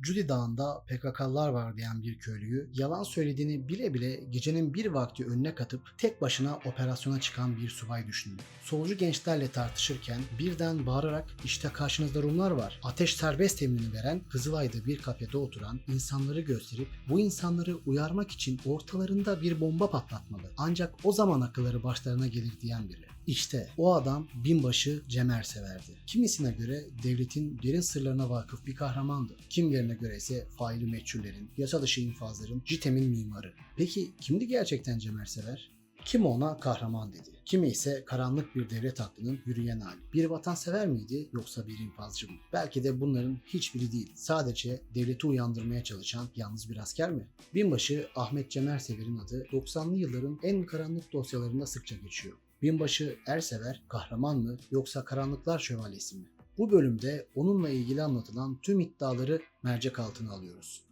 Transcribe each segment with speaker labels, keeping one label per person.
Speaker 1: Cudi Dağı'nda PKK'lılar var diyen bir köylüyü yalan söylediğini bile bile gecenin bir vakti önüne katıp tek başına operasyona çıkan bir subay düşünün. Solcu gençlerle tartışırken birden bağırarak işte karşınızda Rumlar var. Ateş serbest emrini veren Kızılay'da bir kafede oturan insanları gösterip bu insanları uyarmak için ortalarında bir bomba patlatmalı. Ancak o zaman akılları başlarına gelir diyen biri. İşte o adam binbaşı Cemer Severdi. Kimisine göre devletin derin sırlarına vakıf bir kahramandı. Kimilerine göre ise faili meçhullerin, yasa dışı infazların, JITEM'in mimarı. Peki kimdi gerçekten Cemer Sever? Kimi ona kahraman dedi. Kimi ise karanlık bir devlet aklının yürüyen hali. Bir vatansever miydi yoksa bir infazcı mı? Belki de bunların hiçbiri değil. Sadece devleti uyandırmaya çalışan yalnız bir asker mi? Binbaşı Ahmet Cemer Sever'in adı 90'lı yılların en karanlık dosyalarında sıkça geçiyor. Binbaşı Ersever kahraman mı yoksa karanlıklar şövalyesi mi? Bu bölümde onunla ilgili anlatılan tüm iddiaları mercek altına alıyoruz.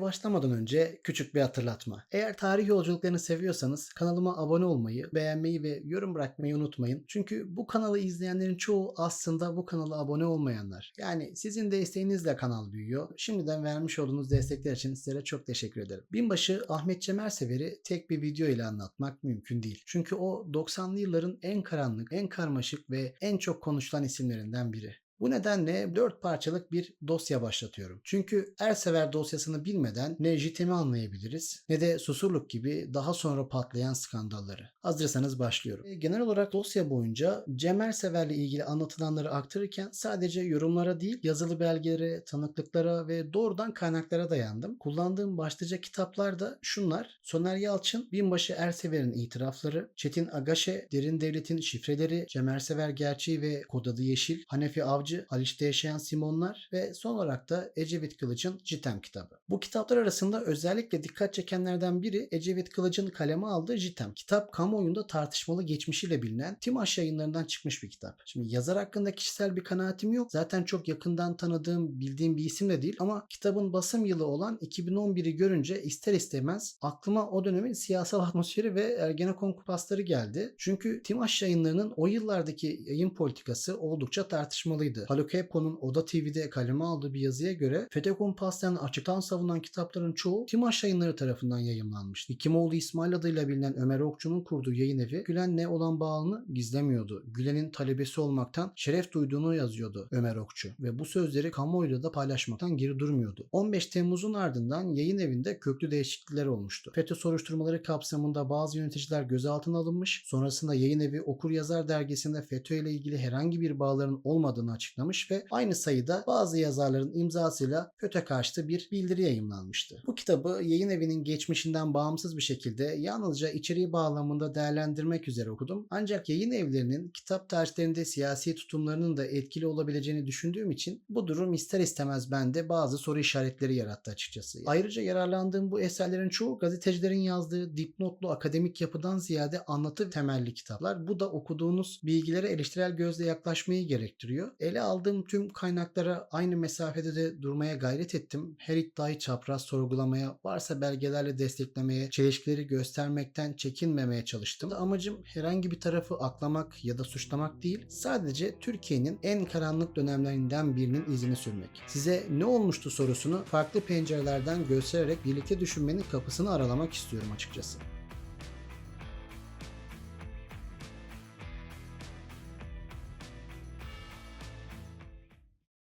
Speaker 1: Başlamadan önce küçük bir hatırlatma. Eğer tarih yolculuklarını seviyorsanız kanalıma abone olmayı, beğenmeyi ve yorum bırakmayı unutmayın. Çünkü bu kanalı izleyenlerin çoğu aslında bu kanala abone olmayanlar. Yani sizin desteğinizle kanal büyüyor. Şimdiden vermiş olduğunuz destekler için sizlere çok teşekkür ederim. Binbaşı Ahmet Cemer Sever'i tek bir video ile anlatmak mümkün değil. Çünkü o 90'lı yılların en karanlık, en karmaşık ve en çok konuşulan isimlerinden biri. Bu nedenle 4 parçalık bir dosya başlatıyorum. Çünkü Ersever dosyasını bilmeden ne JITEM'i anlayabiliriz ne de Susurluk gibi daha sonra patlayan skandalları. Hazırsanız başlıyorum. E, Genel olarak dosya boyunca Cem Ersever'le ilgili anlatılanları aktarırken sadece yorumlara değil yazılı belgelere, tanıklıklara ve doğrudan kaynaklara dayandım. Kullandığım başlıca kitaplar da şunlar. Soner Yalçın, Binbaşı Ersever'in itirafları, Çetin Agaşe, Derin Devlet'in şifreleri, Cem Ersever Gerçeği ve Kod Adı Yeşil, Hanefi Avcı, Haliç'te Yaşayan Simonlar ve son olarak da Ecevit Kılıç'ın Jitem kitabı. Bu kitaplar arasında özellikle dikkat çekenlerden biri Ecevit Kılıç'ın kaleme aldığı Jitem. Kitap kamuoyunda tartışmalı geçmişiyle bilinen Timaş yayınlarından çıkmış bir kitap. Şimdi yazar hakkında kişisel bir kanaatim yok. Zaten çok yakından tanıdığım, bildiğim bir isim de değil ama kitabın basım yılı olan 2011'i görünce ister istemez aklıma o dönemin siyasal atmosferi ve Ergenekon kupasları geldi. Çünkü Timaş yayınlarının o yıllardaki yayın politikası oldukça tartışmalıydı. Haluk Eppo'nun Oda TV'de kaleme aldığı bir yazıya göre FETÖ kumpaslarını açıktan savunan kitapların çoğu Timaş yayınları tarafından yayımlanmış. Hekimoğlu İsmail adıyla bilinen Ömer Okçu'nun kurduğu yayın evi Gülen'le olan bağını gizlemiyordu. Gülen'in talebesi olmaktan şeref duyduğunu yazıyordu Ömer Okçu ve bu sözleri kamuoyuyla da paylaşmaktan geri durmuyordu. 15 Temmuz'un ardından yayın evinde köklü değişiklikler olmuştu. FETÖ soruşturmaları kapsamında bazı yöneticiler gözaltına alınmış. Sonrasında yayın evi Okur Yazar dergisinde FETÖ ile ilgili herhangi bir bağların olmadığını açıklamış ve aynı sayıda bazı yazarların imzasıyla FETÖ karşıtı bir bildiri yayımlanmıştı. Bu kitabı yayın evinin geçmişinden bağımsız bir şekilde yalnızca içeriği bağlamında değerlendirmek üzere okudum. Ancak yayın evlerinin kitap tercihlerinde siyasi tutumlarının da etkili olabileceğini düşündüğüm için bu durum ister istemez bende bazı soru işaretleri yarattı açıkçası. Ayrıca yararlandığım bu eserlerin çoğu gazetecilerin yazdığı dipnotlu akademik yapıdan ziyade anlatı temelli kitaplar. Bu da okuduğunuz bilgilere eleştirel gözle yaklaşmayı gerektiriyor. Ele aldığım tüm kaynaklara aynı mesafede de durmaya gayret ettim. Her iddiayı çapraz sorgulamaya, varsa belgelerle desteklemeye, çelişkileri göstermekten çekinmemeye çalıştım. Amacım herhangi bir tarafı aklamak ya da suçlamak değil, sadece Türkiye'nin en karanlık dönemlerinden birinin izini sürmek. Size ne olmuştu sorusunu farklı pencerelerden göstererek birlikte düşünmenin kapısını aralamak istiyorum açıkçası.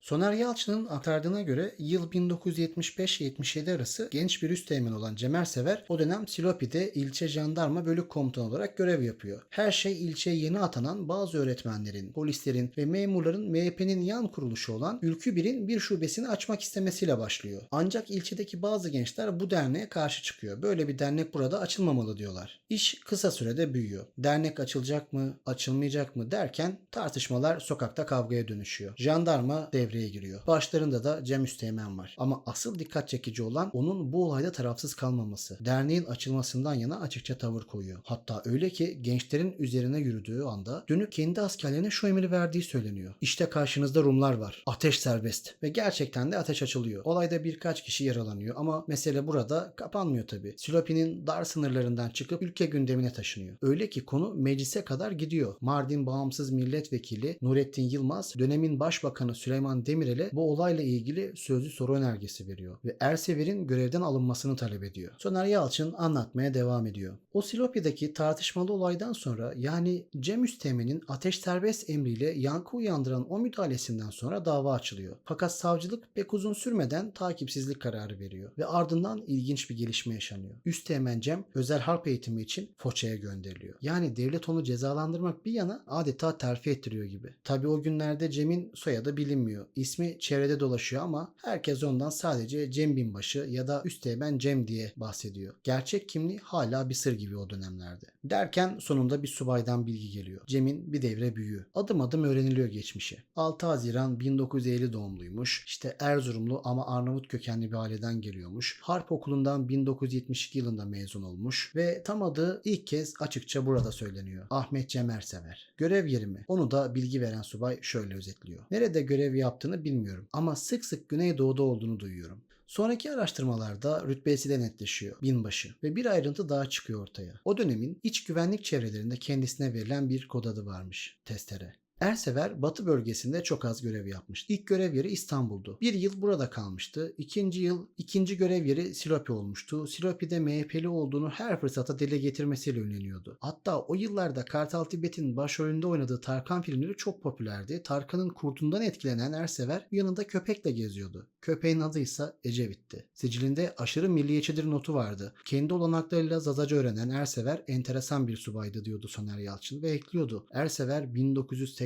Speaker 1: Soner Yalçın'ın aktardığına göre yıl 1975-77 arası genç bir üsteğmen olan Cemer Sever o dönem Silopi'de ilçe jandarma bölük komutanı olarak görev yapıyor. Her şey ilçeye yeni atanan bazı öğretmenlerin, polislerin ve memurların MHP'nin yan kuruluşu olan Ülkü Bir'in bir şubesini açmak istemesiyle başlıyor. Ancak ilçedeki bazı gençler bu derneğe karşı çıkıyor. Böyle bir dernek burada açılmamalı diyorlar. İş kısa sürede büyüyor. Dernek açılacak mı, açılmayacak mı derken tartışmalar sokakta kavgaya dönüşüyor. Jandarma devreye devreye giriyor. Başlarında da Cem Üsteğmen var. Ama asıl dikkat çekici olan onun bu olayda tarafsız kalmaması. Derneğin açılmasından yana açıkça tavır koyuyor. Hatta öyle ki gençlerin üzerine yürüdüğü anda dönüp kendi askerlerine şu emri verdiği söyleniyor. İşte karşınızda Rumlar var. Ateş serbest. Ve gerçekten de ateş açılıyor. Olayda birkaç kişi yaralanıyor ama mesele burada kapanmıyor tabi. Silopi'nin dar sınırlarından çıkıp ülke gündemine taşınıyor. Öyle ki konu meclise kadar gidiyor. Mardin Bağımsız Milletvekili Nurettin Yılmaz dönemin Başbakanı Süleyman Demirel'e bu olayla ilgili sözlü soru önergesi veriyor ve Ersever'in görevden alınmasını talep ediyor. Soner Yalçın anlatmaya devam ediyor. O Silopi'deki tartışmalı olaydan sonra yani Cem Üsteğmen'in ateş serbest emriyle yankı uyandıran o müdahalesinden sonra dava açılıyor. Fakat savcılık pek uzun sürmeden takipsizlik kararı veriyor ve ardından ilginç bir gelişme yaşanıyor. Üsteğmen Cem özel harp eğitimi için Foça'ya gönderiliyor. Yani devlet onu cezalandırmak bir yana adeta terfi ettiriyor gibi. Tabi o günlerde Cem'in soyadı bilinmiyor. İsmi çevrede dolaşıyor ama herkes ondan sadece Cem Binbaşı ya da Üsteğmen Cem diye bahsediyor. Gerçek kimliği hala bir sır gibi o dönemlerde. Derken sonunda bir subaydan bilgi geliyor. Cem'in bir devre büyüğü. Adım adım öğreniliyor geçmişi. 6 Haziran 1950 doğumluymuş. İşte Erzurumlu ama Arnavut kökenli bir aileden geliyormuş. Harp okulundan 1972 yılında mezun olmuş ve tam adı ilk kez açıkça burada söyleniyor. Ahmet Cem Ersever. Görev yerimi. Onu da bilgi veren subay şöyle özetliyor. Nerede görev yaptığını bilmiyorum ama sık sık Güneydoğu'da olduğunu duyuyorum. Sonraki araştırmalarda rütbesi de netleşiyor. Binbaşı. Ve bir ayrıntı daha çıkıyor ortaya. O dönemin iç güvenlik çevrelerinde kendisine verilen bir kod adı varmış. Testere. Ersever Batı bölgesinde çok az görev yapmıştı. İlk görev yeri İstanbul'du. Bir yıl burada kalmıştı. İkinci yıl ikinci görev yeri Silopi olmuştu. Silopi'de MHP'li olduğunu her fırsata dile getirmesiyle ünleniyordu. Hatta o yıllarda Kartal Tibet'in başrolünde oynadığı Tarkan filmleri çok popülerdi. Tarkan'ın kurtundan etkilenen Ersever yanında köpekle geziyordu. Köpeğin adı ise Ecevit'ti. Sicilinde aşırı milliyetçidir notu vardı. Kendi olanaklarıyla Zazaca öğrenen Ersever enteresan bir subaydı diyordu Soner Yalçın ve ekliyordu. Ersever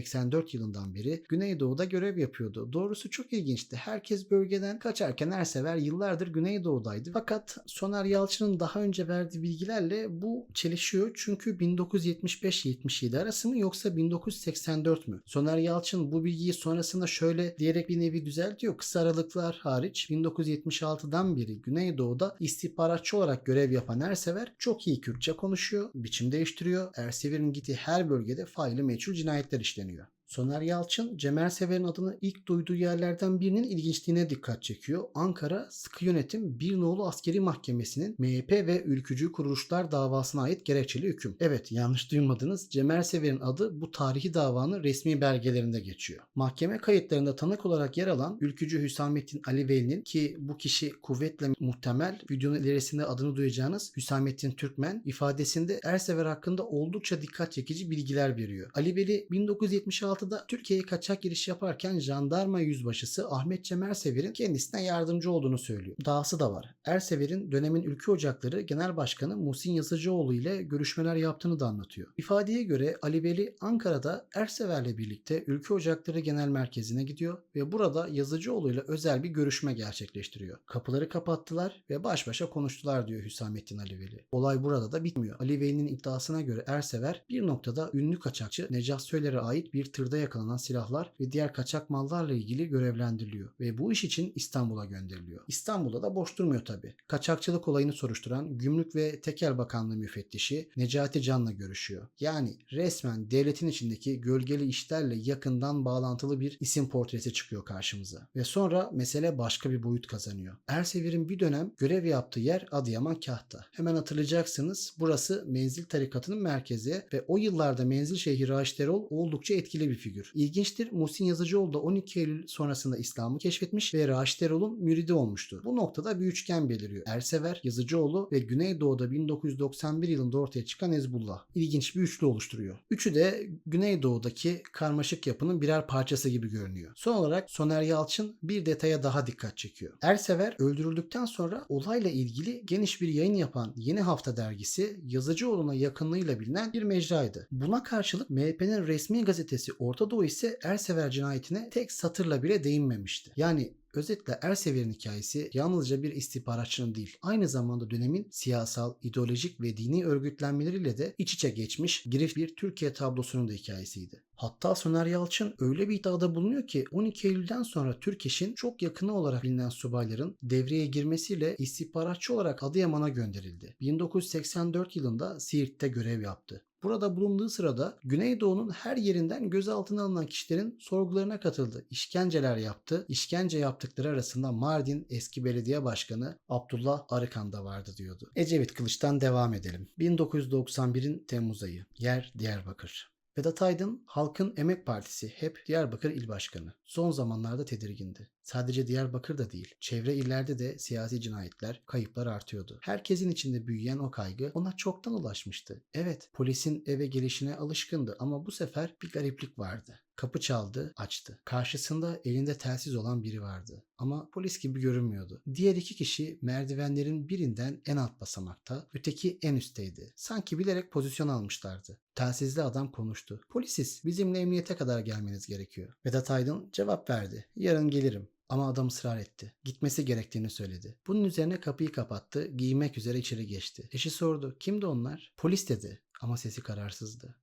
Speaker 1: 1984 yılından beri Güneydoğu'da görev yapıyordu. Doğrusu çok ilginçti. Herkes bölgeden kaçarken Ersever yıllardır Güneydoğu'daydı. Fakat Soner Yalçın'ın daha önce verdiği bilgilerle bu çelişiyor. Çünkü 1975-77 arası mı yoksa 1984 mü? Soner Yalçın bu bilgiyi sonrasında şöyle diyerek bir nevi düzeltiyor. Kısa aralıklar hariç 1976'dan beri Güneydoğu'da istihbaratçı olarak görev yapan Ersever çok iyi Kürtçe konuşuyor, biçim değiştiriyor. Ersever'in gittiği her bölgede faili meçhul cinayetler işleniyor. Soner Yalçın, Cem Ersever'in adını ilk duyduğu yerlerden birinin ilginçliğine dikkat çekiyor. Ankara Sıkı Yönetim Bir Nolu Askeri Mahkemesi'nin MHP ve ülkücü kuruluşlar davasına ait gerekçeli hüküm. Evet yanlış duymadınız. Cem Ersever'in adı bu tarihi davanın resmi belgelerinde geçiyor. Mahkeme kayıtlarında tanık olarak yer alan ülkücü Hüsamettin Ali Veli'nin ki bu kişi kuvvetle muhtemel videonun ilerisinde adını duyacağınız Hüsamettin Türkmen ifadesinde Ersever hakkında oldukça dikkat çekici bilgiler veriyor. Ali Veli 1976 1996'da Türkiye'ye kaçak giriş yaparken jandarma yüzbaşısı Ahmet Cem Ersever'in kendisine yardımcı olduğunu söylüyor. Dahası da var. Ersever'in dönemin Ülke Ocakları Genel Başkanı Muhsin Yazıcıoğlu ile görüşmeler yaptığını da anlatıyor. İfadeye göre Ali Veli Ankara'da Ersever'le birlikte Ülke Ocakları Genel Merkezi'ne gidiyor ve burada Yazıcıoğlu ile özel bir görüşme gerçekleştiriyor. Kapıları kapattılar ve baş başa konuştular diyor Hüsamettin Ali Veli. Olay burada da bitmiyor. Ali Veli'nin iddiasına göre Ersever bir noktada ünlü kaçakçı Necat Söyler'e ait bir tırda yakalanan silahlar ve diğer kaçak mallarla ilgili görevlendiriliyor ve bu iş için İstanbul'a gönderiliyor. İstanbul'da da boş durmuyor tabi. Kaçakçılık olayını soruşturan Gümrük ve Tekel Bakanlığı müfettişi Necati Can'la görüşüyor. Yani resmen devletin içindeki gölgeli işlerle yakından bağlantılı bir isim portresi çıkıyor karşımıza. Ve sonra mesele başka bir boyut kazanıyor. Ersever'in bir dönem görev yaptığı yer Adıyaman Kahta. Hemen hatırlayacaksınız burası Menzil Tarikatı'nın merkezi ve o yıllarda Menzil Şeyhi Raşit oldukça etkili bir figür. İlginçtir Muhsin Yazıcıoğlu da 12 Eylül sonrasında İslam'ı keşfetmiş ve Raşit Erol'un müridi olmuştu. Bu noktada bir üçgen beliriyor. Ersever, Yazıcıoğlu ve Güneydoğu'da 1991 yılında ortaya çıkan Hezbollah. İlginç bir üçlü oluşturuyor. Üçü de Güneydoğu'daki karmaşık yapının birer parçası gibi görünüyor. Son olarak Soner Yalçın bir detaya daha dikkat çekiyor. Ersever öldürüldükten sonra olayla ilgili geniş bir yayın yapan Yeni Hafta dergisi Yazıcıoğlu'na yakınlığıyla bilinen bir mecraydı. Buna karşılık MHP'nin resmi gazetesi Orta Doğu ise Ersever cinayetine tek satırla bile değinmemişti. Yani Özetle Ersever'in hikayesi yalnızca bir istihbaratçının değil, aynı zamanda dönemin siyasal, ideolojik ve dini örgütlenmeleriyle de iç içe geçmiş girif bir Türkiye tablosunun da hikayesiydi. Hatta Soner Yalçın öyle bir iddiada bulunuyor ki 12 Eylül'den sonra Türkeş'in çok yakını olarak bilinen subayların devreye girmesiyle istihbaratçı olarak Adıyaman'a gönderildi. 1984 yılında Siirt'te görev yaptı. Burada bulunduğu sırada Güneydoğu'nun her yerinden gözaltına alınan kişilerin sorgularına katıldı. İşkenceler yaptı. İşkence yaptıkları arasında Mardin eski belediye başkanı Abdullah Arıkan da vardı diyordu. Ecevit Kılıç'tan devam edelim. 1991'in Temmuz ayı. Yer Diyarbakır. Vedat Aydın Halkın Emek Partisi hep Diyarbakır İl Başkanı. Son zamanlarda tedirgindi. Sadece Diyarbakır'da değil, çevre illerde de siyasi cinayetler, kayıplar artıyordu. Herkesin içinde büyüyen o kaygı ona çoktan ulaşmıştı. Evet, polisin eve gelişine alışkındı ama bu sefer bir gariplik vardı. Kapı çaldı, açtı. Karşısında elinde telsiz olan biri vardı. Ama polis gibi görünmüyordu. Diğer iki kişi merdivenlerin birinden en alt basamakta, öteki en üstteydi. Sanki bilerek pozisyon almışlardı. Telsizli adam konuştu. Polisiz, bizimle emniyete kadar gelmeniz gerekiyor. Vedat Aydın cevap verdi. Yarın gelirim. Ama adam ısrar etti. Gitmesi gerektiğini söyledi. Bunun üzerine kapıyı kapattı, giymek üzere içeri geçti. Eşi sordu. Kimdi onlar? Polis dedi ama sesi kararsızdı.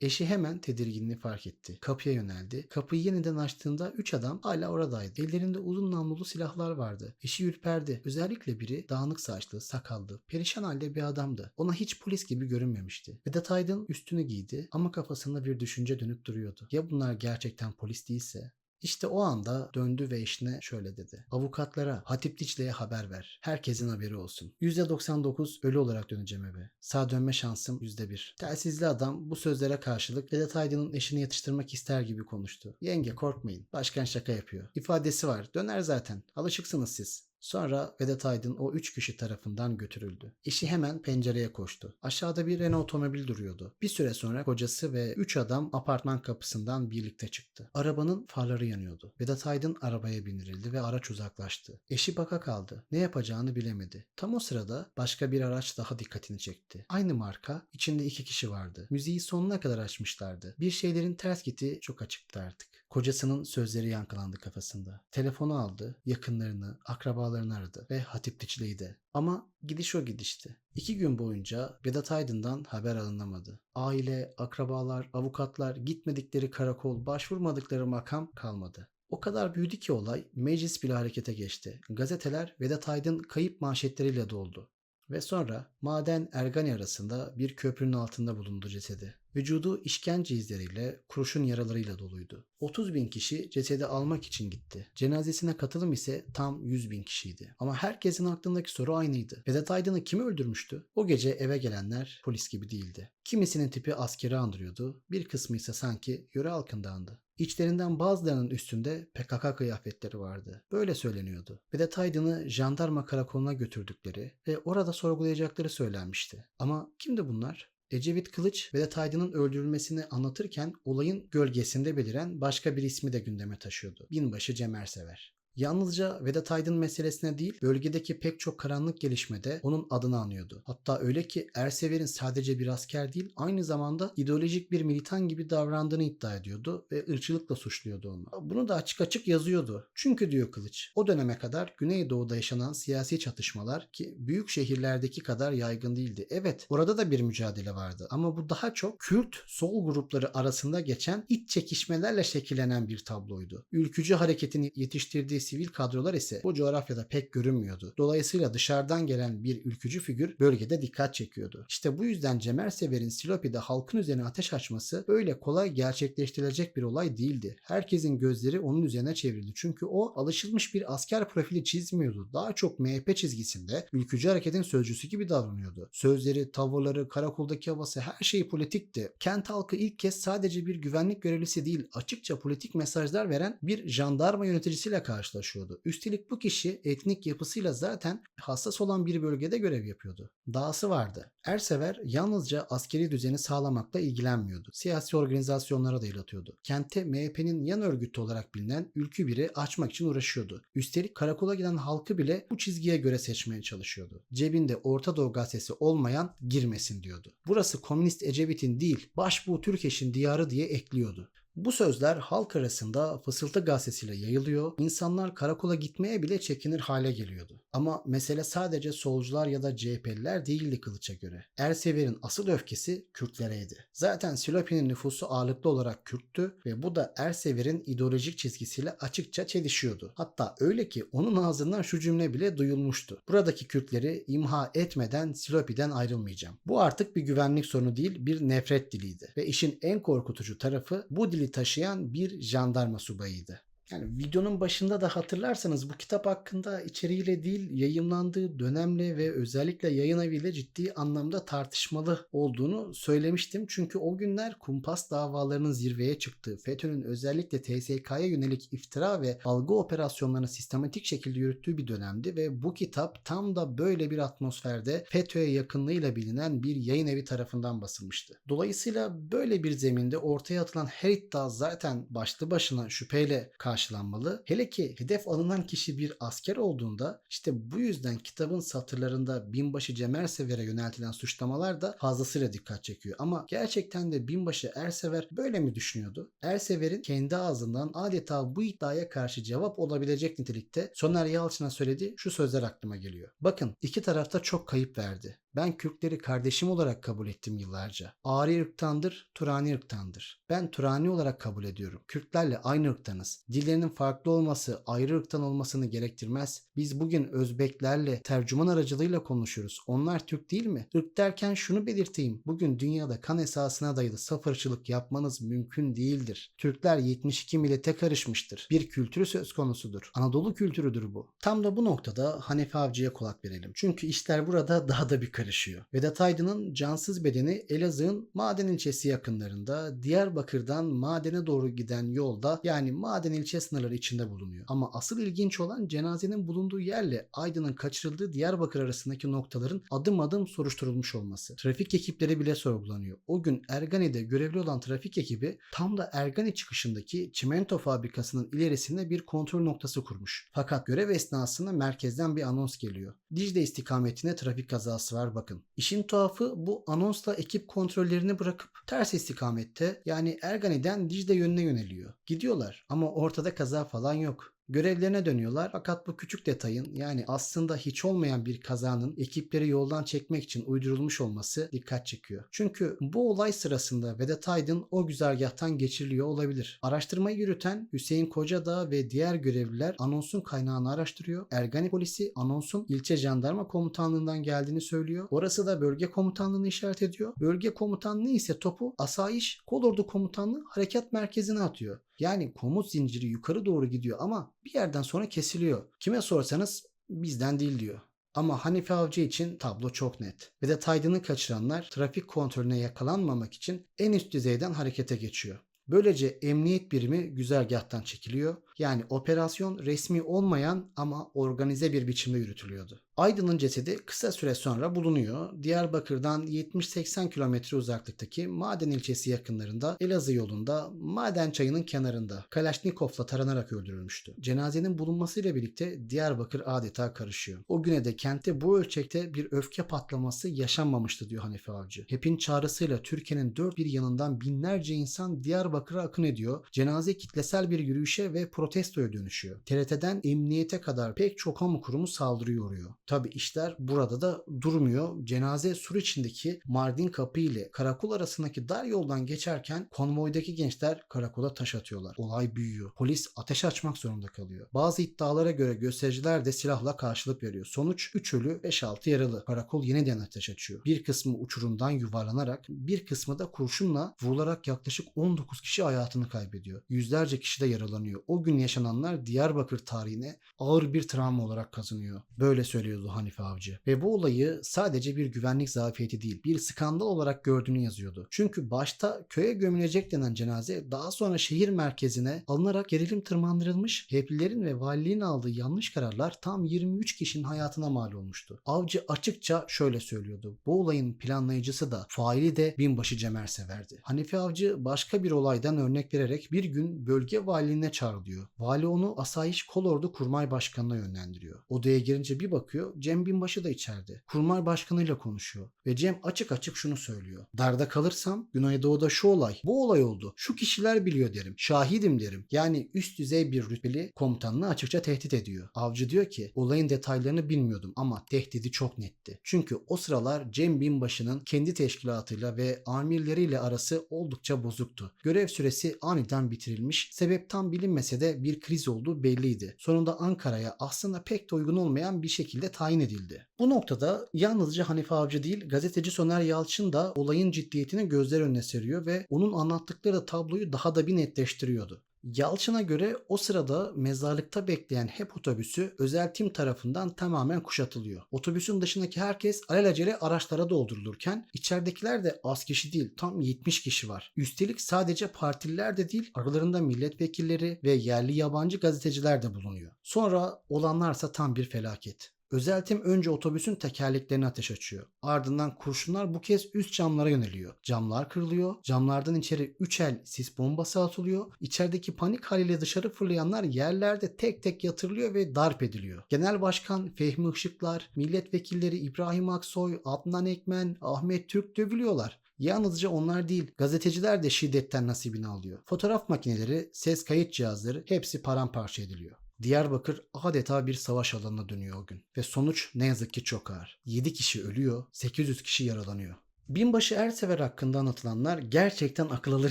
Speaker 1: Eşi hemen tedirginliğini fark etti. Kapıya yöneldi. Kapıyı yeniden açtığında üç adam hala oradaydı. Ellerinde uzun namlulu silahlar vardı. Eşi ürperdi. Özellikle biri dağınık saçlı, sakallı, perişan halde bir adamdı. Ona hiç polis gibi görünmemişti. Vedat Aydın üstünü giydi ama kafasında bir düşünce dönüp duruyordu. Ya bunlar gerçekten polis değilse? İşte o anda döndü ve eşine şöyle dedi. Avukatlara, Hatip Dicle'ye haber ver. Herkesin haberi olsun. %99 ölü olarak döneceğim eve. Sağ dönme şansım %1. Telsizli adam bu sözlere karşılık Vedat Aydın'ın eşini yatıştırmak ister gibi konuştu. Yenge korkmayın. Başkan şaka yapıyor. İfadesi var. Döner zaten. Alışıksınız siz. Sonra Vedat Aydın o üç kişi tarafından götürüldü. Eşi hemen pencereye koştu. Aşağıda bir Renault otomobil duruyordu. Bir süre sonra kocası ve üç adam apartman kapısından birlikte çıktı. Arabanın farları yanıyordu. Vedat Aydın arabaya bindirildi ve araç uzaklaştı. Eşi baka kaldı. Ne yapacağını bilemedi. Tam o sırada başka bir araç daha dikkatini çekti. Aynı marka, içinde iki kişi vardı. Müziği sonuna kadar açmışlardı. Bir şeylerin ters gittiği çok açıktı artık. Kocasının sözleri yankılandı kafasında. Telefonu aldı, yakınlarını, akrabalarını aradı ve Hatip Diçli'ydi. Ama gidiş o gidişti. İki gün boyunca Vedat Aydın'dan haber alınamadı. Aile, akrabalar, avukatlar gitmedikleri karakol, başvurmadıkları makam kalmadı. O kadar büyüdü ki olay meclis bile harekete geçti. Gazeteler Vedat Aydın kayıp manşetleriyle doldu. Ve sonra maden Ergani arasında bir köprünün altında bulundu cesedi. Vücudu işkence izleriyle, kurşun yaralarıyla doluydu. 30 bin kişi cesedi almak için gitti. Cenazesine katılım ise tam 100 bin kişiydi. Ama herkesin aklındaki soru aynıydı. Vedat Aydın'ı kim öldürmüştü? O gece eve gelenler polis gibi değildi. Kimisinin tipi askeri andırıyordu, bir kısmı ise sanki yöre halkındandı. İçlerinden bazılarının üstünde PKK kıyafetleri vardı. Böyle söyleniyordu. Vedat Aydın'ı jandarma karakoluna götürdükleri ve orada sorgulayacakları söylenmişti. Ama kimdi bunlar? Ecevit Kılıç Vedat Aydın'ın öldürülmesini anlatırken olayın gölgesinde beliren başka bir ismi de gündeme taşıyordu. Binbaşı Cem Ersever. Yalnızca Vedat Aydın meselesine değil, bölgedeki pek çok karanlık gelişmede onun adını anıyordu. Hatta öyle ki Ersever'in sadece bir asker değil, aynı zamanda ideolojik bir militan gibi davrandığını iddia ediyordu ve ırkçılıkla suçluyordu onu. Bunu da açık açık yazıyordu. Çünkü diyor Kılıç, o döneme kadar Güneydoğu'da yaşanan siyasi çatışmalar ki büyük şehirlerdeki kadar yaygın değildi. Evet, orada da bir mücadele vardı ama bu daha çok Kürt sol grupları arasında geçen iç çekişmelerle şekillenen bir tabloydu. Ülkücü hareketini yetiştirdiği sivil kadrolar ise bu coğrafyada pek görünmüyordu. Dolayısıyla dışarıdan gelen bir ülkücü figür bölgede dikkat çekiyordu. İşte bu yüzden Cemal Sever'in Silopi'de halkın üzerine ateş açması öyle kolay gerçekleştirilecek bir olay değildi. Herkesin gözleri onun üzerine çevrildi. Çünkü o alışılmış bir asker profili çizmiyordu. Daha çok MHP çizgisinde ülkücü hareketin sözcüsü gibi davranıyordu. Sözleri, tavırları, karakoldaki havası her şeyi politikti. Kent halkı ilk kez sadece bir güvenlik görevlisi değil, açıkça politik mesajlar veren bir jandarma yöneticisiyle karşılaşıyordu. Üstelik bu kişi etnik yapısıyla zaten hassas olan bir bölgede görev yapıyordu. Dağısı vardı. Ersever yalnızca askeri düzeni sağlamakla ilgilenmiyordu. Siyasi organizasyonlara da el atıyordu. Kentte MHP'nin yan örgütü olarak bilinen ülkü biri açmak için uğraşıyordu. Üstelik karakola giden halkı bile bu çizgiye göre seçmeye çalışıyordu. Cebinde Orta Doğu gazetesi olmayan girmesin diyordu. Burası komünist Ecevit'in değil, başbuğ Türkeş'in diyarı diye ekliyordu. Bu sözler halk arasında fısıltı gazetesiyle yayılıyor, insanlar karakola gitmeye bile çekinir hale geliyordu. Ama mesele sadece solcular ya da CHP'liler değildi Kılıç'a göre. Ersever'in asıl öfkesi Kürtlereydi. Zaten Silopi'nin nüfusu ağırlıklı olarak Kürttü ve bu da Ersever'in ideolojik çizgisiyle açıkça çelişiyordu. Hatta öyle ki onun ağzından şu cümle bile duyulmuştu. Buradaki Kürtleri imha etmeden Silopi'den ayrılmayacağım. Bu artık bir güvenlik sorunu değil bir nefret diliydi. Ve işin en korkutucu tarafı bu dili taşıyan bir jandarma subayıydı. Yani videonun başında da hatırlarsanız bu kitap hakkında içeriğiyle değil yayımlandığı dönemle ve özellikle yayın eviyle ciddi anlamda tartışmalı olduğunu söylemiştim. Çünkü o günler kumpas davalarının zirveye çıktığı, FETÖ'nün özellikle TSK'ya yönelik iftira ve algı operasyonlarını sistematik şekilde yürüttüğü bir dönemdi ve bu kitap tam da böyle bir atmosferde FETÖ'ye yakınlığıyla bilinen bir yayın evi tarafından basılmıştı. Dolayısıyla böyle bir zeminde ortaya atılan her iddia zaten başlı başına şüpheyle karşı karşılanmalı. Hele ki hedef alınan kişi bir asker olduğunda işte bu yüzden kitabın satırlarında binbaşı Cemersever'e yöneltilen suçlamalar da fazlasıyla dikkat çekiyor. Ama gerçekten de binbaşı Ersever böyle mi düşünüyordu? Ersever'in kendi ağzından adeta bu iddiaya karşı cevap olabilecek nitelikte Soner Yalçın'a söylediği şu sözler aklıma geliyor. Bakın iki tarafta çok kayıp verdi. Ben Kürtleri kardeşim olarak kabul ettim yıllarca. Ari ırktandır, Turani ırktandır. Ben Turani olarak kabul ediyorum. Kürtlerle aynı ırktanız. Dillerinin farklı olması ayrı ırktan olmasını gerektirmez. Biz bugün Özbeklerle tercüman aracılığıyla konuşuyoruz. Onlar Türk değil mi? Irk derken şunu belirteyim. Bugün dünyada kan esasına dayalı saf ırkçılık yapmanız mümkün değildir. Türkler 72 millete karışmıştır. Bir kültürü söz konusudur. Anadolu kültürüdür bu. Tam da bu noktada Hanefi Avcı'ya kulak verelim. Çünkü işler burada daha da bir karışıyor. Vedat Aydın'ın cansız bedeni Elazığ'ın Maden ilçesi yakınlarında Diyarbakır'dan madene doğru giden yolda yani Maden ilçe sınırları içinde bulunuyor. Ama asıl ilginç olan cenazenin bulunduğu yerle Aydın'ın kaçırıldığı Diyarbakır arasındaki noktaların adım adım soruşturulmuş olması. Trafik ekipleri bile sorgulanıyor. O gün Ergani'de görevli olan trafik ekibi tam da Ergani çıkışındaki çimento fabrikasının ilerisinde bir kontrol noktası kurmuş. Fakat görev esnasında merkezden bir anons geliyor. Dicle istikametine trafik kazası var bakın. İşin tuhafı bu anonsla ekip kontrollerini bırakıp ters istikamette yani Ergani'den Dicle yönüne yöneliyor. Gidiyorlar ama ortada kaza falan yok. Görevlerine dönüyorlar fakat bu küçük detayın yani aslında hiç olmayan bir kazanın ekipleri yoldan çekmek için uydurulmuş olması dikkat çekiyor. Çünkü bu olay sırasında Vedat Aydın o güzergahtan geçiriliyor olabilir. Araştırmayı yürüten Hüseyin Kocadağ ve diğer görevliler anonsun kaynağını araştırıyor. Ergani polisi anonsun ilçe jandarma komutanlığından geldiğini söylüyor. Orası da bölge komutanlığını işaret ediyor. Bölge komutanlığı ise topu Asayiş Kolordu komutanlığı harekat merkezine atıyor. Yani komut zinciri yukarı doğru gidiyor ama bir yerden sonra kesiliyor. Kime sorsanız bizden değil diyor. Ama Hanife Avcı için tablo çok net. Ve de Aydın'ı kaçıranlar trafik kontrolüne yakalanmamak için en üst düzeyden harekete geçiyor. Böylece emniyet birimi güzergahtan çekiliyor. Yani operasyon resmi olmayan ama organize bir biçimde yürütülüyordu. Aydın'ın cesedi kısa süre sonra bulunuyor. Diyarbakır'dan 70-80 kilometre uzaklıktaki Maden ilçesi yakınlarında Elazığ yolunda Maden çayının kenarında Kalaşnikov'la taranarak öldürülmüştü. Cenazenin bulunmasıyla birlikte Diyarbakır adeta karışıyor. O güne de kentte bu ölçekte bir öfke patlaması yaşanmamıştı diyor Hanife Avcı. HEP'in çağrısıyla Türkiye'nin dört bir yanından binlerce insan Diyarbakır'a akın ediyor. Cenaze kitlesel bir yürüyüşe ve protestoya dönüşüyor. TRT'den emniyete kadar pek çok kamu kurumu saldırıya uğruyor. Tabi işler burada da durmuyor. Cenaze sur içindeki Mardin kapı ile karakol arasındaki dar yoldan geçerken konvoydaki gençler karakola taş atıyorlar. Olay büyüyor. Polis ateş açmak zorunda kalıyor. Bazı iddialara göre göstericiler de silahla karşılık veriyor. Sonuç 3 ölü 5-6 yaralı. Karakol yeniden ateş açıyor. Bir kısmı uçurumdan yuvarlanarak bir kısmı da kurşunla vurularak yaklaşık 19 kişi hayatını kaybediyor. Yüzlerce kişi de yaralanıyor. O gün yaşananlar Diyarbakır tarihine ağır bir travma olarak kazanıyor. Böyle söylüyordu Hanife Avcı. Ve bu olayı sadece bir güvenlik zafiyeti değil bir skandal olarak gördüğünü yazıyordu. Çünkü başta köye gömülecek denen cenaze daha sonra şehir merkezine alınarak gerilim tırmandırılmış HEP'lilerin ve valiliğin aldığı yanlış kararlar tam 23 kişinin hayatına mal olmuştu. Avcı açıkça şöyle söylüyordu. Bu olayın planlayıcısı da faili de binbaşı Cemer Sever'di. Hanife Avcı başka bir olaydan örnek vererek bir gün bölge valiliğine çağrılıyor. Vali onu Asayiş Kolordu Kurmay Başkanı'na yönlendiriyor. Odaya girince bir bakıyor Cem Binbaşı da içeride. Kurmay Başkanı'yla konuşuyor. Ve Cem açık açık şunu söylüyor. Darda kalırsam Güneydoğu'da şu olay, bu olay oldu. Şu kişiler biliyor derim. Şahidim derim. Yani üst düzey bir rütbeli komutanını açıkça tehdit ediyor. Avcı diyor ki olayın detaylarını bilmiyordum ama tehdidi çok netti. Çünkü o sıralar Cem Binbaşı'nın kendi teşkilatıyla ve amirleriyle arası oldukça bozuktu. Görev süresi aniden bitirilmiş. Sebep tam bilinmese de bir kriz olduğu belliydi. Sonunda Ankara'ya aslında pek de uygun olmayan bir şekilde tayin edildi. Bu noktada yalnızca Hanife Avcı değil gazeteci Soner Yalçın da olayın ciddiyetini gözler önüne seriyor ve onun anlattıkları da tabloyu daha da bir netleştiriyordu. Yalçın'a göre o sırada mezarlıkta bekleyen HEP otobüsü özel tim tarafından tamamen kuşatılıyor. Otobüsün dışındaki herkes alelacele araçlara doldurulurken içeridekiler de az kişi değil tam 70 kişi var. Üstelik sadece partililer de değil aralarında milletvekilleri ve yerli yabancı gazeteciler de bulunuyor. Sonra olanlarsa tam bir felaket. Özeltim önce otobüsün tekerleklerine ateş açıyor. Ardından kurşunlar bu kez üst camlara yöneliyor. Camlar kırılıyor. Camlardan içeri 3 el sis bombası atılıyor. İçerideki panik haliyle dışarı fırlayanlar yerlerde tek tek yatırılıyor ve darp ediliyor. Genel Başkan Fehmi Işıklar, milletvekilleri İbrahim Aksoy, Adnan Ekmen, Ahmet Türk dövülüyorlar. Yalnızca onlar değil, gazeteciler de şiddetten nasibini alıyor. Fotoğraf makineleri, ses kayıt cihazları hepsi paramparça ediliyor. Diyarbakır adeta bir savaş alanına dönüyor o gün. Ve sonuç ne yazık ki çok ağır. 7 kişi ölüyor, 800 kişi yaralanıyor. Binbaşı Ersever hakkında anlatılanlar gerçekten akıl alır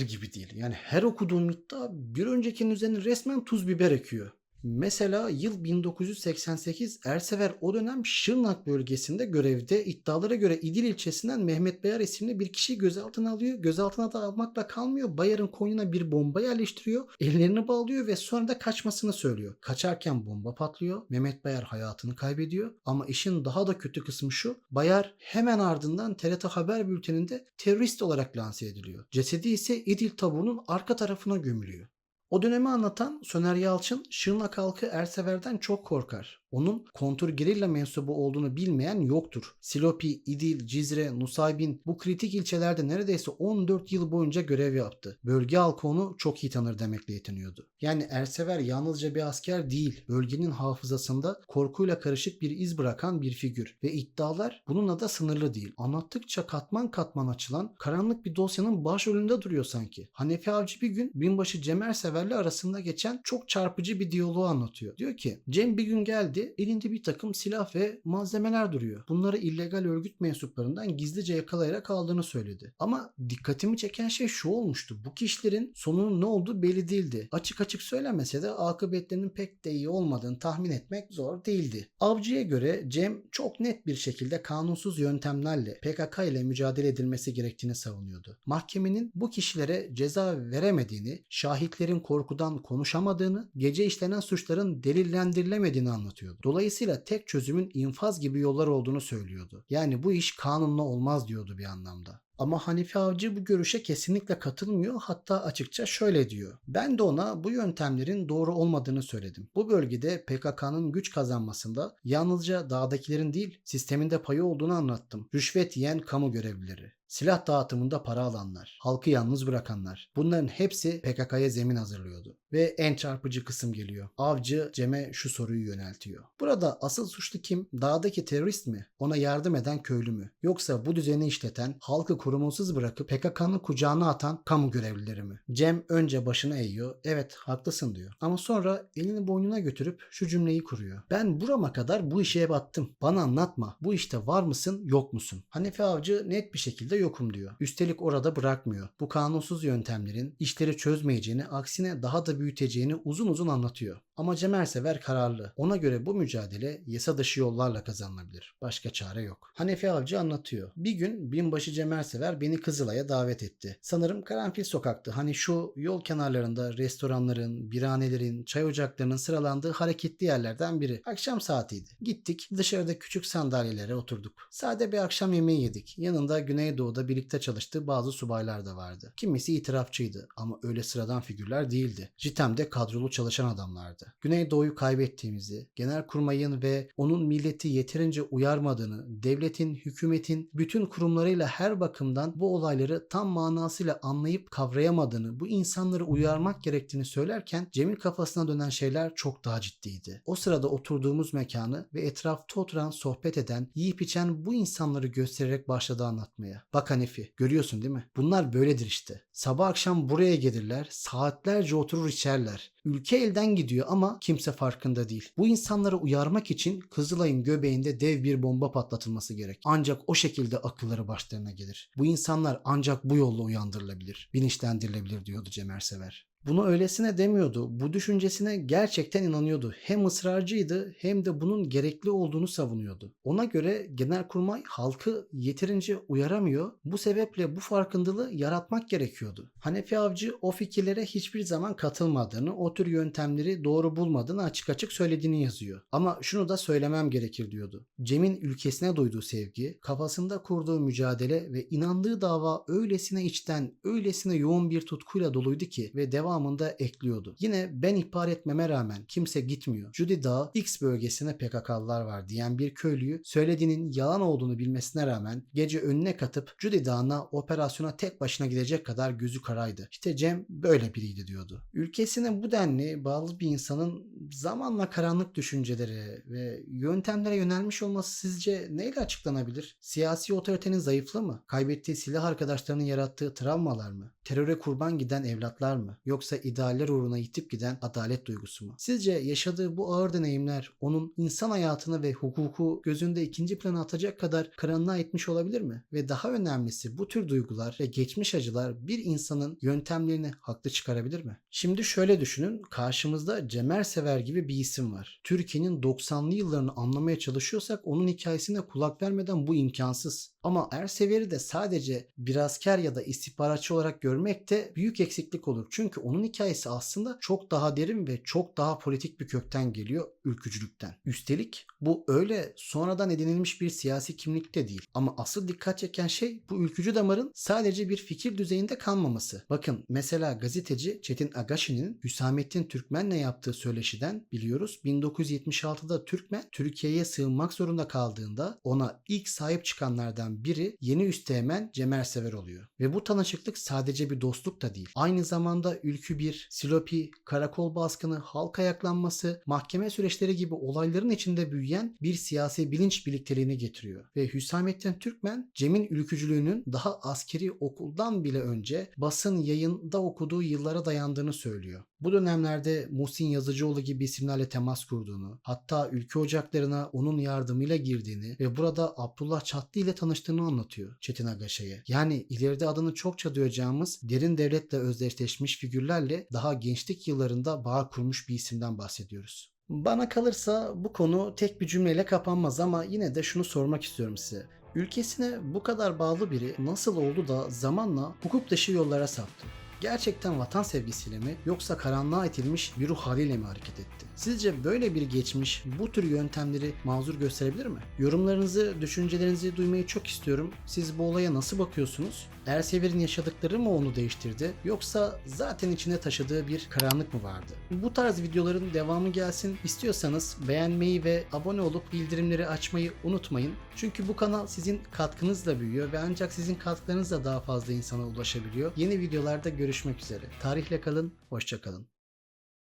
Speaker 1: gibi değil. Yani her okuduğum iddia bir öncekinin üzerine resmen tuz biber ekiyor. Mesela yıl 1988 Ersever o dönem Şırnak bölgesinde görevde iddialara göre İdil ilçesinden Mehmet Bayar isimli bir kişiyi gözaltına alıyor. Gözaltına da almakla kalmıyor. Bayar'ın koynuna bir bomba yerleştiriyor. Ellerini bağlıyor ve sonra da kaçmasını söylüyor. Kaçarken bomba patlıyor. Mehmet Bayar hayatını kaybediyor. Ama işin daha da kötü kısmı şu. Bayar hemen ardından TRT Haber Bülteni'nde terörist olarak lanse ediliyor. Cesedi ise İdil tabuğunun arka tarafına gömülüyor. O dönemi anlatan Söner Yalçın, Şırnak halkı Ersever'den çok korkar. Onun kontur gerilla mensubu olduğunu bilmeyen yoktur. Silopi, İdil, Cizre, Nusaybin bu kritik ilçelerde neredeyse 14 yıl boyunca görev yaptı. Bölge halkı onu çok iyi tanır demekle yetiniyordu. Yani Ersever yalnızca bir asker değil, bölgenin hafızasında korkuyla karışık bir iz bırakan bir figür. Ve iddialar bununla da sınırlı değil. Anlattıkça katman katman açılan karanlık bir dosyanın başrolünde duruyor sanki. Hanefi Avcı bir gün binbaşı Cem Ersever'le arasında geçen çok çarpıcı bir diyaloğu anlatıyor. Diyor ki Cem bir gün geldi elinde bir takım silah ve malzemeler duruyor. Bunları illegal örgüt mensuplarından gizlice yakalayarak aldığını söyledi. Ama dikkatimi çeken şey şu olmuştu. Bu kişilerin sonunun ne olduğu belli değildi. Açık açık söylemese de akıbetlerinin pek de iyi olmadığını tahmin etmek zor değildi. Avcıya göre Cem çok net bir şekilde kanunsuz yöntemlerle PKK ile mücadele edilmesi gerektiğini savunuyordu. Mahkemenin bu kişilere ceza veremediğini, şahitlerin korkudan konuşamadığını, gece işlenen suçların delillendirilemediğini anlatıyordu. Dolayısıyla tek çözümün infaz gibi yollar olduğunu söylüyordu. Yani bu iş kanunla olmaz diyordu bir anlamda. Ama Hanife Avcı bu görüşe kesinlikle katılmıyor. Hatta açıkça şöyle diyor. Ben de ona bu yöntemlerin doğru olmadığını söyledim. Bu bölgede PKK'nın güç kazanmasında yalnızca dağdakilerin değil sistemin de payı olduğunu anlattım. Rüşvet yiyen kamu görevlileri, silah dağıtımında para alanlar, halkı yalnız bırakanlar. Bunların hepsi PKK'ya zemin hazırlıyordu. Ve en çarpıcı kısım geliyor. Avcı Cem'e şu soruyu yöneltiyor. Burada asıl suçlu kim? Dağdaki terörist mi? Ona yardım eden köylü mü? Yoksa bu düzeni işleten, halkı korumasız bırakıp PKK'nın kucağına atan kamu görevlileri mi? Cem önce başını eğiyor. Evet haklısın diyor. Ama sonra elini boynuna götürüp şu cümleyi kuruyor. Ben burama kadar bu işe battım. Bana anlatma. Bu işte var mısın yok musun? Hanefi Avcı net bir şekilde yokum diyor. Üstelik orada bırakmıyor. Bu kanunsuz yöntemlerin işleri çözmeyeceğini aksine daha da büyüteceğini uzun uzun anlatıyor. Ama Cem Ersever kararlı. Ona göre bu mücadele yasa dışı yollarla kazanılabilir. Başka çare yok. Hanefi Avcı anlatıyor. Bir gün binbaşı Cem Ersever beni Kızılay'a davet etti. Sanırım Karanfil sokaktı. Hani şu yol kenarlarında restoranların, biranelerin, çay ocaklarının sıralandığı hareketli yerlerden biri. Akşam saatiydi. Gittik dışarıda küçük sandalyelere oturduk. Sade bir akşam yemeği yedik. Yanında Güneydoğu'da birlikte çalıştığı bazı subaylar da vardı. Kimisi itirafçıydı ama öyle sıradan figürler değildi. JITEM'de kadrolu çalışan adamlardı. Vardı. Güneydoğu'yu kaybettiğimizi, Genelkurmay'ın ve onun milleti yeterince uyarmadığını, devletin, hükümetin bütün kurumlarıyla her bakımdan bu olayları tam manasıyla anlayıp kavrayamadığını, bu insanları uyarmak gerektiğini söylerken Cemil kafasına dönen şeyler çok daha ciddiydi. O sırada oturduğumuz mekanı ve etrafta oturan sohbet eden, yiyip içen bu insanları göstererek başladı anlatmaya. Bak Hanefi, görüyorsun değil mi? Bunlar böyledir işte. Sabah akşam buraya gelirler, saatlerce oturur içerler. Ülke elden gidiyor ama kimse farkında değil. Bu insanları uyarmak için Kızılay'ın göbeğinde dev bir bomba patlatılması gerek. Ancak o şekilde akılları başlarına gelir. Bu insanlar ancak bu yolla uyandırılabilir, bilinçlendirilebilir diyordu Cem Ersever. Bunu öylesine demiyordu. Bu düşüncesine gerçekten inanıyordu. Hem ısrarcıydı hem de bunun gerekli olduğunu savunuyordu. Ona göre Genelkurmay halkı yeterince uyaramıyor. Bu sebeple bu farkındalığı yaratmak gerekiyordu. Hanefi Avcı o fikirlere hiçbir zaman katılmadığını, o tür yöntemleri doğru bulmadığını açık açık söylediğini yazıyor. Ama şunu da söylemem gerekir diyordu. Cem'in ülkesine duyduğu sevgi, kafasında kurduğu mücadele ve inandığı dava öylesine içten, öylesine yoğun bir tutkuyla doluydu ki ve devamında ekliyordu. Yine ben ihbar etmeme rağmen kimse gitmiyor. Judy Dağı X bölgesine PKK'lılar var diyen bir köylüyü söylediğinin yalan olduğunu bilmesine rağmen gece önüne katıp Judy Dağı'na operasyona tek başına gidecek kadar gözü karaydı. İşte Cem böyle biriydi diyordu. Ülkesine bu denli bağlı bir insanın zamanla karanlık düşüncelere ve yöntemlere yönelmiş olması sizce neyle açıklanabilir? Siyasi otoritenin zayıflığı mı? Kaybettiği silah arkadaşlarının yarattığı travmalar mı? Teröre kurban giden evlatlar mı? Yoksa idealler uğruna yitip giden adalet duygusu mu? Sizce yaşadığı bu ağır deneyimler onun insan hayatını ve hukuku gözünde ikinci plana atacak kadar karanlığa itmiş olabilir mi? Ve daha önemlisi bu tür duygular ve geçmiş acılar bir insanın yöntemlerini haklı çıkarabilir mi? Şimdi şöyle düşünün. Karşımızda Cemer Sever gibi bir isim var. Türkiye'nin 90'lı yıllarını anlamaya çalışıyorsak onun hikayesine kulak vermeden bu imkansız. Ama Ersever'i de sadece bir asker ya da istihbaratçı olarak görmek de büyük eksiklik olur. Çünkü onun hikayesi aslında çok daha derin ve çok daha politik bir kökten geliyor ülkücülükten. Üstelik bu öyle sonradan edinilmiş bir siyasi kimlik de değil. Ama asıl dikkat çeken şey bu ülkücü damarın sadece bir fikir düzeyinde kalmaması. Bakın mesela gazeteci Çetin Agaşi'nin Hüsamettin Türkmen'le yaptığı söyleşiden biliyoruz 1976'da Türkmen Türkiye'ye sığınmak zorunda kaldığında ona ilk sahip çıkanlardan biri yeni üsteğmen Cemer Sever oluyor. Ve bu tanışıklık sadece bir dostluk da değil. Aynı zamanda Ülkü 1, Silopi, karakol baskını, halk ayaklanması, mahkeme süreçleri gibi olayların içinde büyüyen bir siyasi bilinç birlikteliğini getiriyor. Ve Hüsamettin Türkmen, Cem'in ülkücülüğünün daha askeri okuldan bile önce basın yayında okuduğu yıllara dayandığını söylüyor. Bu dönemlerde Muhsin Yazıcıoğlu gibi isimlerle temas kurduğunu, hatta ülke ocaklarına onun yardımıyla girdiğini ve burada Abdullah Çatlı ile tanıştığını anlatıyor Çetin Agaşa'ya. Yani ileride adını çokça duyacağımız derin devletle özdeşleşmiş figürlerle daha gençlik yıllarında bağ kurmuş bir isimden bahsediyoruz. Bana kalırsa bu konu tek bir cümleyle kapanmaz ama yine de şunu sormak istiyorum size. Ülkesine bu kadar bağlı biri nasıl oldu da zamanla hukuk dışı yollara saptı? Gerçekten vatan sevgisiyle mi yoksa karanlığa itilmiş bir ruh haliyle mi hareket etti? Sizce böyle bir geçmiş bu tür yöntemleri mazur gösterebilir mi? Yorumlarınızı, düşüncelerinizi duymayı çok istiyorum. Siz bu olaya nasıl bakıyorsunuz? Ersever'in yaşadıkları mı onu değiştirdi yoksa zaten içine taşıdığı bir karanlık mı vardı? Bu tarz videoların devamı gelsin istiyorsanız beğenmeyi ve abone olup bildirimleri açmayı unutmayın. Çünkü bu kanal sizin katkınızla büyüyor ve ancak sizin katkılarınızla daha fazla insana ulaşabiliyor. Yeni videolarda görüşmek üzere. Tarihle kalın, hoşça kalın.